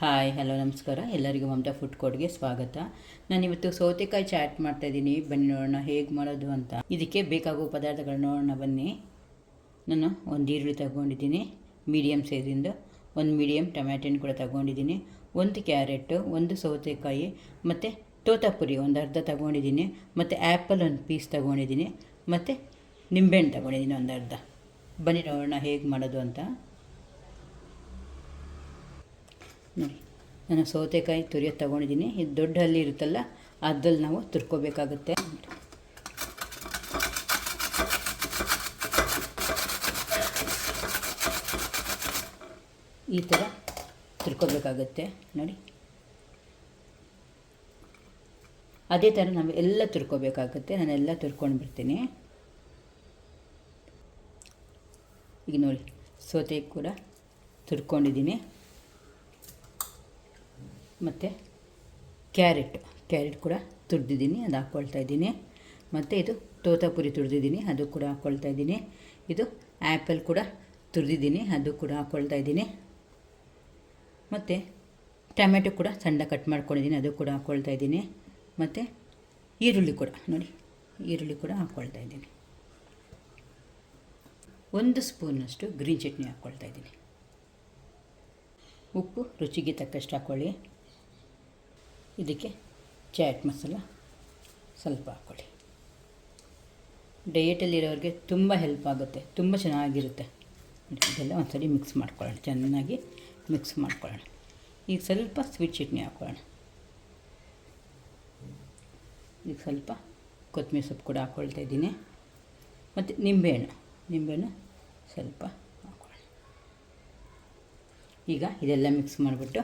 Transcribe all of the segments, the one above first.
Hi hello ನಮಸ್ಕಾರ. ಎಲ್ಲರಿಗೂ Mamata food ಕೋರ್ಟ್ಗೆ ಸ್ವಾಗತ. ನಾನಿವತ್ತು ಸೌತೆಕಾಯಿ ಚಾಟ್ ಮಾಡ್ತಾ ಇದ್ದೀನಿ. ಬನ್ನಿ ನೋಡೋಣ ಹೇಗೆ ಮಾಡೋದು ಅಂತ. ಇದಕ್ಕೆ ಬೇಕಾಗುವ ಪದಾರ್ಥಗಳು ನೋಡೋಣ ಬನ್ನಿ. ನಾನು ಒಂದು ಈರುಳ್ಳಿ ತಗೊಂಡಿದ್ದೀನಿ. ಮೀಡಿಯಮ್ ಸೈಜಿಂದು ಒಂದು ಮೀಡಿಯಮ್ ಟೊಮ್ಯಾಟೊ ಕೂಡ ತಗೊಂಡಿದ್ದೀನಿ. ಒಂದು ಕ್ಯಾರೆಟು ಒಂದು ಸೌತೆಕಾಯಿ, ಮತ್ತು ತೋತಾಪುರಿ ಒಂದು ಅರ್ಧ ತಗೊಂಡಿದ್ದೀನಿ. ಮತ್ತು ಆ್ಯಪಲ್ ಒಂದು ಪೀಸ್ ತಗೊಂಡಿದ್ದೀನಿ. ಮತ್ತು ನಿಂಬೆಹಣ್ಣು ತಗೊಂಡಿದ್ದೀನಿ ಒಂದು ಅರ್ಧ. ಬನ್ನಿ ನೋಡೋಣ ಹೇಗೆ ಮಾಡೋದು ಅಂತ. ನೋಡಿ. ನಾನು ಸೌತೆಕಾಯಿ ತುರಿಯೋದು ತೊಗೊಂಡಿದ್ದೀನಿ. ಇದು ದೊಡ್ಡ ಹಲ್ಲಿ ಇರುತ್ತಲ್ಲ, ಅದ್ರಲ್ಲಿ ನಾವು ತುರ್ಕೋಬೇಕಾಗುತ್ತೆ ಈ ಥರ ತುರ್ಕೋಬೇಕಾಗುತ್ತೆ. ನೋಡಿ. ಅದೇ ಥರ ನಾವು ಎಲ್ಲ ತುರ್ಕೋಬೇಕಾಗುತ್ತೆ. ನಾನೆಲ್ಲ ತುರ್ಕೊಂಡು ಬಿಡ್ತೀನಿ. ಈಗ ನೋಡಿ ಸೌತೆ ಕೂಡ ತುರ್ಕೊಂಡಿದ್ದೀನಿ. ಮತ್ತು ಕ್ಯಾರೆಟ್ ಕ್ಯಾರೆಟ್ ಕೂಡ ತುರಿದಿದ್ದೀನಿ, ಅದು ಹಾಕ್ಕೊಳ್ತಾ ಇದ್ದೀನಿ. ಮತ್ತು ಇದು ತೋತಾಪುರಿ ತುರಿದಿದ್ದೀನಿ, ಅದು ಕೂಡ ಹಾಕ್ಕೊಳ್ತಾ ಇದ್ದೀನಿ. ಇದು ಆ್ಯಪಲ್ ಕೂಡ ತುರಿದಿದ್ದೀನಿ, ಅದು ಕೂಡ ಹಾಕ್ಕೊಳ್ತಾ ಇದ್ದೀನಿ. ಮತ್ತು ಟೊಮೆಟೊ ಕೂಡ ಸಣ್ಣ ಕಟ್ ಮಾಡ್ಕೊಂಡಿದ್ದೀನಿ, ಅದು ಕೂಡ ಹಾಕ್ಕೊಳ್ತಾ ಇದ್ದೀನಿ. ಮತ್ತು ಈರುಳ್ಳಿ ಕೂಡ, ನೋಡಿ, ಈರುಳ್ಳಿ ಕೂಡ ಹಾಕ್ಕೊಳ್ತಾ ಇದ್ದೀನಿ. ಒಂದು ಸ್ಪೂನಷ್ಟು ಗ್ರೀನ್ ಚಟ್ನಿ ಹಾಕ್ಕೊಳ್ತಾ ಇದ್ದೀನಿ. ಉಪ್ಪು ರುಚಿಗೆ ತಕ್ಕಷ್ಟು ಹಾಕ್ಕೊಳ್ಳಿ ಇದಕ್ಕೆ ಚಾಟ್ ಮಸಾಲ ಸ್ವಲ್ಪ ಹಾಕ್ಕೊಳ್ಳಿ. ಡಯೆಟಲ್ಲಿರೋರಿಗೆ ತುಂಬ ಹೆಲ್ಪ್ ಆಗುತ್ತೆ, ತುಂಬ ಚೆನ್ನಾಗಿರುತ್ತೆ. ಇದೆಲ್ಲ ಒಂದ್ಸರಿ ಮಿಕ್ಸ್ ಮಾಡ್ಕೊಳ್ಳೋಣ, ಚೆನ್ನಾಗಿ ಮಿಕ್ಸ್ ಮಾಡ್ಕೊಳ್ಳೋಣ. ಈಗ ಸ್ವಲ್ಪ ಸ್ವೀಟ್ ಚಟ್ನಿ ಹಾಕ್ಕೊಳ್ಳೋಣ. ಈಗ ಸ್ವಲ್ಪ ಕೊತ್ತಂಬರಿ ಸೊಪ್ಪು ಕೂಡ ಹಾಕ್ಕೊಳ್ತಾ ಇದ್ದೀನಿ. ಮತ್ತು ನಿಂಬೆಹಣ್ಣು ನಿಂಬೆಹಣ್ಣು ಸ್ವಲ್ಪ ಹಾಕ್ಕೊಳ್ಳೋಣ. ಈಗ ಇದೆಲ್ಲ ಮಿಕ್ಸ್ ಮಾಡಿಬಿಟ್ಟು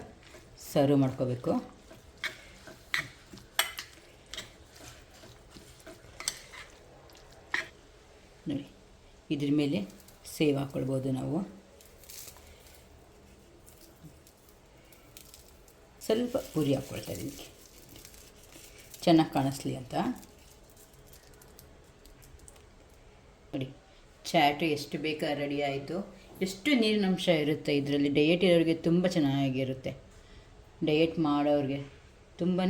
ಸರ್ವ್ ಮಾಡ್ಕೋಬೇಕು. ನೋಡಿ, ಇದ್ರ ಮೇಲೆ ಸೇವ್ ಹಾಕ್ಕೊಳ್ಬೋದು ನಾವು. ಸ್ವಲ್ಪ ಪುರಿ ಹಾಕ್ಕೊಳ್ತಾ ಇದ್ದೀನಿ. ಚೆನ್ನಾಗಿ ಕಾಣಿಸ್ಲಿ ಅಂತ. ನೋಡಿ, ಚಾಟು ಎಷ್ಟು ಬೇಕಾ ರೆಡಿ ಆಯಿತು. ಎಷ್ಟು ನೀರಿನ ಅಂಶ ಇರುತ್ತೆ ಇದರಲ್ಲಿ. ಡಯಟ್ ಇರೋರಿಗೆ ತುಂಬ ಚೆನ್ನಾಗಿರುತ್ತೆ. ಡಯಟ್ ಮಾಡೋರಿಗೆ ತುಂಬಾ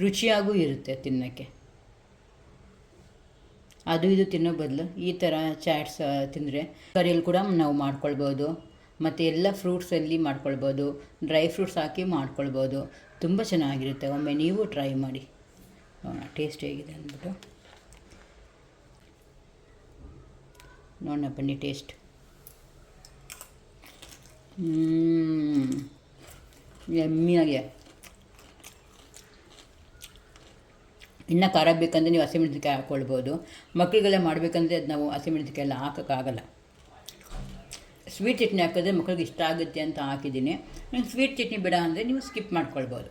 ರುಚಿಯಾಗೂ ಇರುತ್ತೆ ತಿನ್ನೋಕ್ಕೆ. ಅದು ಇದು ತಿನ್ನೋ ಬದಲು ಈ ಥರ ಚಾಟ್ಸ್ ತಿಂದರೆ ಕರಿಯಲ್ಲಿ ಕೂಡ ನಾವು ಮಾಡ್ಕೊಳ್ಬೋದು. ಮತ್ತು ಎಲ್ಲ ಫ್ರೂಟ್ಸಲ್ಲಿ ಮಾಡ್ಕೊಳ್ಬೋದು. ಡ್ರೈ ಫ್ರೂಟ್ಸ್ ಹಾಕಿ ಮಾಡ್ಕೊಳ್ಬೋದು. ತುಂಬ ಚೆನ್ನಾಗಿರುತ್ತೆ. ಒಮ್ಮೆ ನೀವು ಟ್ರೈ ಮಾಡಿ. ನೋಡೋಣ ಟೇಸ್ಟ್ ಹೇಗಿದೆ ಅಂದ್ಬಿಟ್ಟು. ನೋಡೋಣ ಬನ್ನಿ ಟೇಸ್ಟ್ ಎಮ್ಮಿಯಾಗೆ. ಇನ್ನು ಖಾರ ಬೇಕಂದರೆ ನೀವು ಹಸಿಮೆಣಸಿನ್ಕಾಯಿ ಹಾಕ್ಕೊಳ್ಬೋದು ಮಕ್ಕಳಿಗೆಲ್ಲ ಮಾಡಬೇಕಂದ್ರೆ ಅದು ನಾವು ಹಸಿಮೆಣಸಿನ್ಕಾಯಿ ಎಲ್ಲ ಹಾಕೋಕ್ಕಾಗಲ್ಲ. ಸ್ವೀಟ್ ಚಟ್ನಿ ಹಾಕಿದ್ರೆ ಮಕ್ಕಳಿಗೆ ಇಷ್ಟ ಆಗುತ್ತೆ ಅಂತ ಹಾಕಿದ್ದೀನಿ. ನೀವು ಸ್ವೀಟ್ ಚಟ್ನಿ ಬೇಡ ಅಂದರೆ ನೀವು ಸ್ಕಿಪ್ ಮಾಡ್ಕೊಳ್ಬೋದು.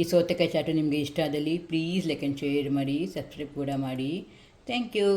ಈ ಸೌತೆಕಾಯಿ ಚಾಟು ನಿಮಗೆ ಇಷ್ಟ ಆದಲ್ಲಿ ಪ್ಲೀಸ್ ಲೈಕ್ ಆ್ಯಂಡ್ ಶೇರ್ ಮಾಡಿ ಸಬ್ಸ್ಕ್ರೈಬ್ ಕೂಡ ಮಾಡಿ. Thank you